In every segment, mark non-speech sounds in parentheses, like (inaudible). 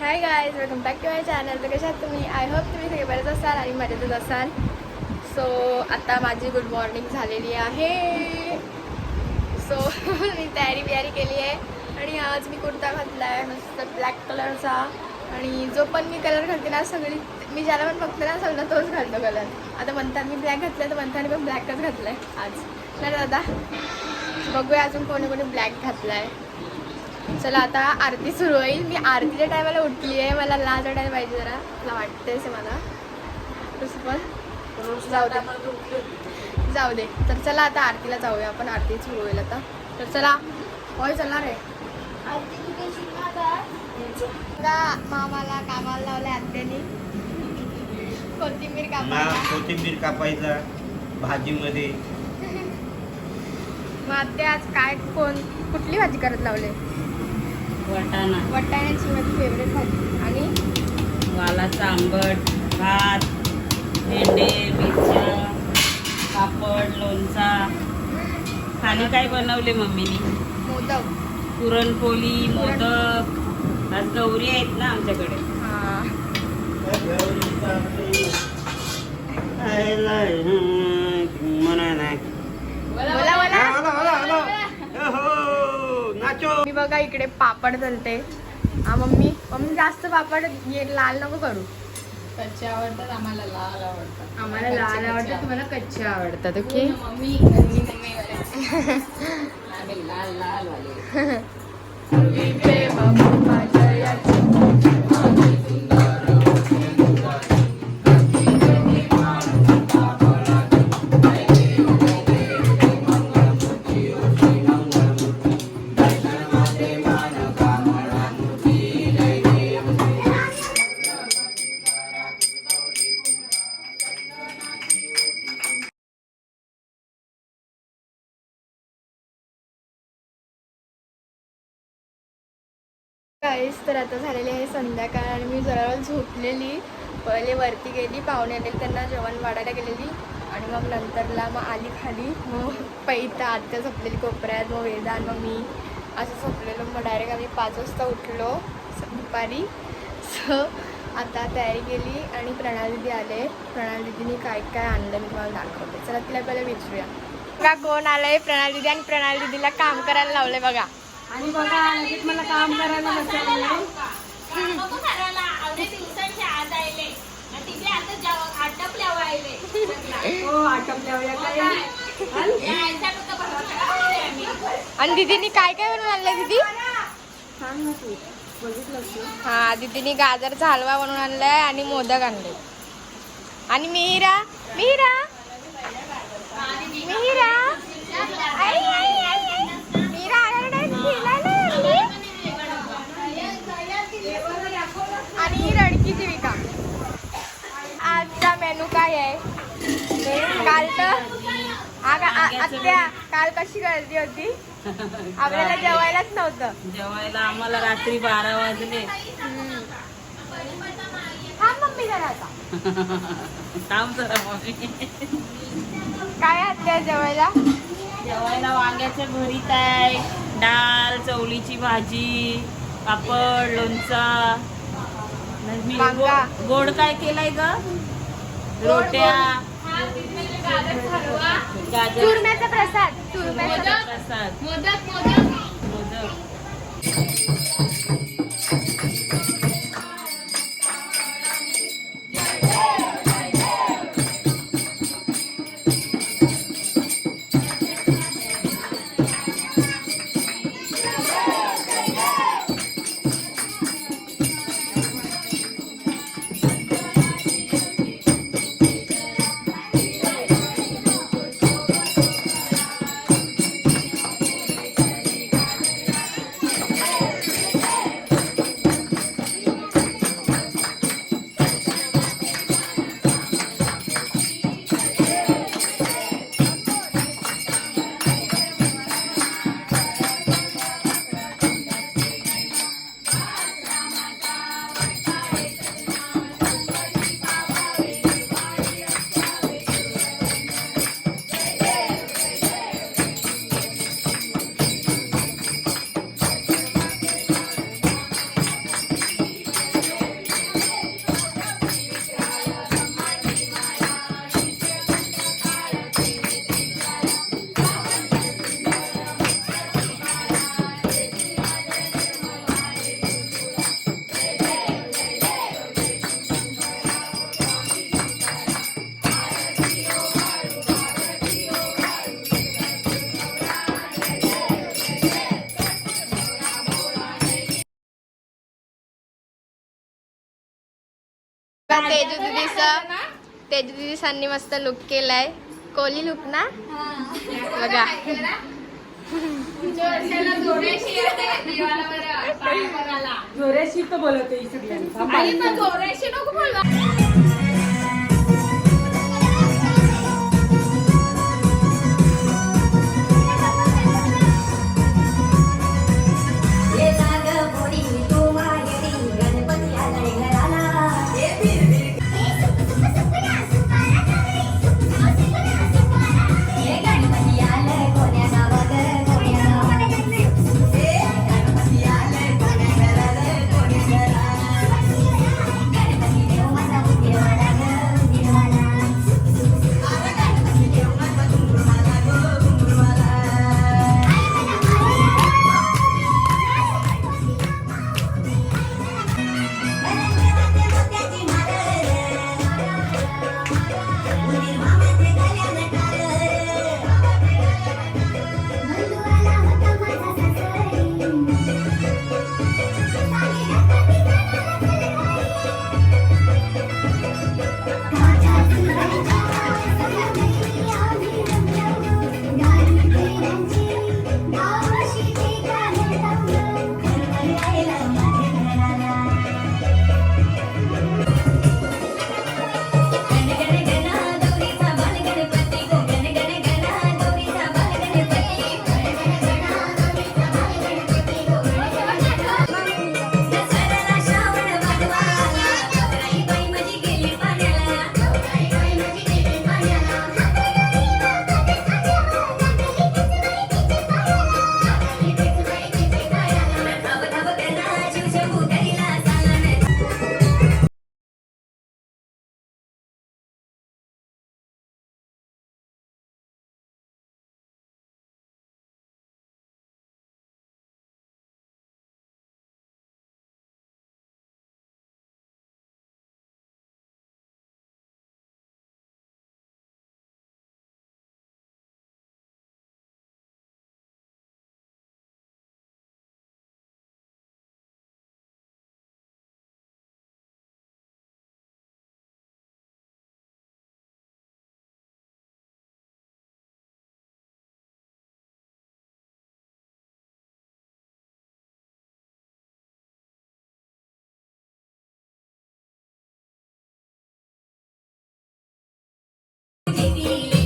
Hi guys welcome back to my channel तर कशात तुम्ही? आय होप तुम्ही सगळे बरेच असाल आणि मजेतच असाल. सो आता माझी गुड मॉर्निंग झालेली आहे. सो (laughs) मी तयारी बियारी केली आहे. आणि आज मी कुर्ता घातला आहे मस्त ब्लॅक कलरचा आणि जो पण मी कलर घालते ना सगळी मी ज्याला पण बघते ना सगळं तोच घालतो कलर आता म्हणतात मी ब्लॅक घातलं तर म्हणताना पण ब्लॅकच घातलं आहे आज. नाही दादा बघूया अजून कोणी कोणी ब्लॅक घातला आहे चला आता आरती सुरू होईल. मी आरतीच्या टायमाला उठली आहे मला लाज वाटायला पाहिजे जरा. मला वाटतेच आहे मला. पण जाऊ दे. जाऊ दे. तर चला आता आरतीला जाऊया आपण. आरती सुरू होईल आता. तर चला. होय चला रे बघा मामाला कामाला लावलंय आत्यानी. कोथिंबीर कामाला कोथिंबीर कापायचा भाजीमध्ये. (laughs) मग आत्या आज काय कोण कुठली भाजी करत लावले? वाटाणा. वटाण्याची माझी फेवरेट भाजी. आणि? वालाचा आंबट भात भेंडे मिरच्या पापड लोणचा. खाली काय बनवले मम्मीनी? मोदक. पुरणपोळी मोदक. आज गौरी आहेत ना आमच्याकडे. हा. मी बघा इकडे पापड तलते हा मम्मी मम्मी जास्त पापड ये लाल नको करू. कच्चे आवडतात आम्हाला लाल आवडतात. आम्हाला लाल आवडतात तुम्हाला कच्चे आवडतात ओके? मम्मी मम्मी (laughs) लाल लाल वाले. (laughs) काहीच तर आता झालेली आहे संध्याकाळ आणि मी जरा झोपलेली. पहिले वरती गेली पाहुणे आले त्यांना जेवण वाढायला गेलेली. आणि मग नंतरला मग आली खाली. मग पैता आत्या झोपलेली कोपऱ्यात मग वेदान मग मी. असं झोपलेलो. मग डायरेक्ट आम्ही पाच वाजता उठलो दुपारी. स आता तयारी केली आणि प्रणालीदी आले. प्रणालीदीने काय काय आणलं मी तुम्हाला दाखवते. चला तिला पहिले विचारूया. बघा कोण आलंय? आहे प्रणालीदी आणि प्रणालीदीला काम करायला लावलंय बघा. आणि बघा लगेच मला काम करायला हो आणि दीदीनी काय काय बनवून आणलंय दीदी? सांग ना तू. बघितलं तू हा दीदीनी गाजरचा हलवा बनवून आणलाय आणि मोदक आणले. आणि मिहिरा मिहिरा आई, आई, आई, आई. मिहिरा आल्याकडे खेळायला लागली. आणि ही रडकी जीविका आजचा मेनू काय आहे काल तर आग- आ- आत्या काल कशी गर्दी होती? (laughs) आपल्याला जेवायलाच नव्हतं. जेवायला आम्हाला रात्री बारा वाजले. मम्मी जरा आता. (laughs) थांब जरा मम्मी. काय आत्या जेवायला? जेवायला वांग्याचं भरीत आहे डाळ चवळीची भाजी पापड लोणचा. मी वांगा. गो- गोड काय केलंय ग? रोट्या. गाजर. चुरम्याचा प्रसाद चुरम्याचा प्रसाद. मोदक मोदक. मोदक. तेजू दिदीचा तेजू दिदीसांनी मस्त लुक केलाय. कोहली लुक ना? बघा. जोऱ्याशी तर बोलवते Thank you.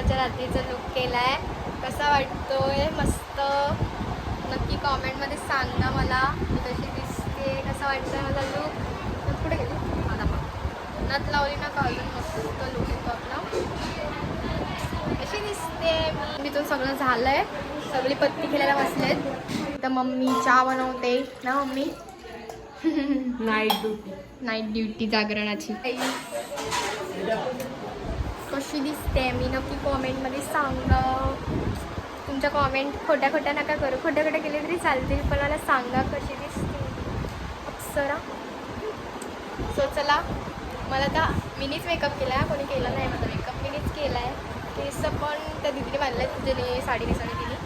जागरणाच्या रात्रीचा लुक केलाय. कसा वाटतोय? मस्त. नक्की कॉमेंटमध्ये सांग ना मला. मी कशी दिसते? कसा वाटतोय माझा लुक पुढे गेली. मला मग नथ लावली ना का अजून? मस्त लुक येतो आपला. कशी दिसते? मी तिथून सगळं झालंय. सगळी पत्ती खेळायला बसलेत. तर मम्मी चहा बनवते. ना mummy? Night duty night duty जागरणाची. कशी दिसते? मी नक्की कॉमेंटमध्ये सांगा. तुमच्या कॉमेंट खोट्या खोट्या नका करू. खोट्या खोट्या केले तरी चालतील पण मला सांगा कशी दिसते. अप्सरा. सो चला. मला आता मीनीच मेकअप केला आहे कोणी केला नाही माझा मेकअप मीनीच केला आहे केस पण त्या दिदीने बांधलं आहे तुझ्याने साडी नेसवली दिली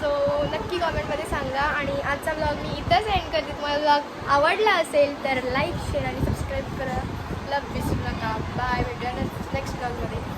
सो नक्की कॉमेंटमध्ये सांगा. आणि आजचा ब्लॉग मी इथंच एंड करते. तुम्हाला ब्लॉग आवडला असेल तर लाईक शेअर आणि सबस्क्राईब करा. लव विसरू नका बाय भेटूया ਸਤਿ ਸ਼੍ਰੀ ਅਕਾਲ